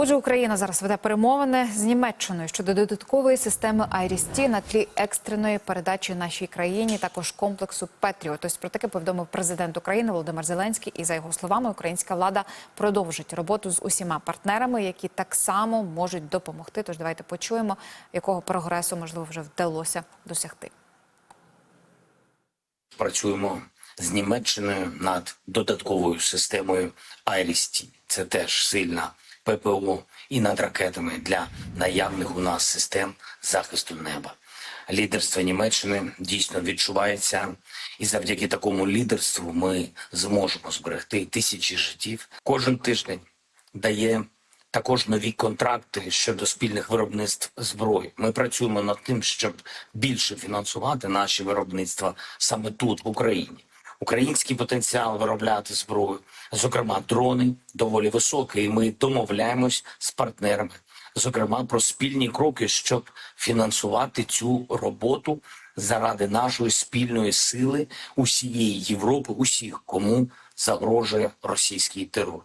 Отже, Україна зараз веде перемовини з Німеччиною щодо додаткової системи IRIS-T на тлі екстреної передачі нашій країні, також комплексу Петріот. Ось про таке повідомив президент України Володимир Зеленський. І за його словами, українська влада продовжить роботу з усіма партнерами, які так само можуть допомогти. Тож давайте почуємо, якого прогресу можливо вже вдалося досягти. працюємо з Німеччиною над додатковою системою IRIS-T. Це теж сильна ППО і над ракетами для наявних у нас систем захисту неба. Лідерство Німеччини дійсно відчувається, і завдяки такому лідерству ми зможемо зберегти тисячі життів. Кожен тиждень дає також нові контракти щодо спільних виробництв зброї. Ми працюємо над тим, щоб більше фінансувати наші виробництва саме тут, в Україні. Український потенціал виробляти зброю, зокрема дрони, доволі високий. І ми домовляємось з партнерами, зокрема про спільні кроки, щоб фінансувати цю роботу заради нашої спільної сили усієї Європи, усіх, кому загрожує російський терор.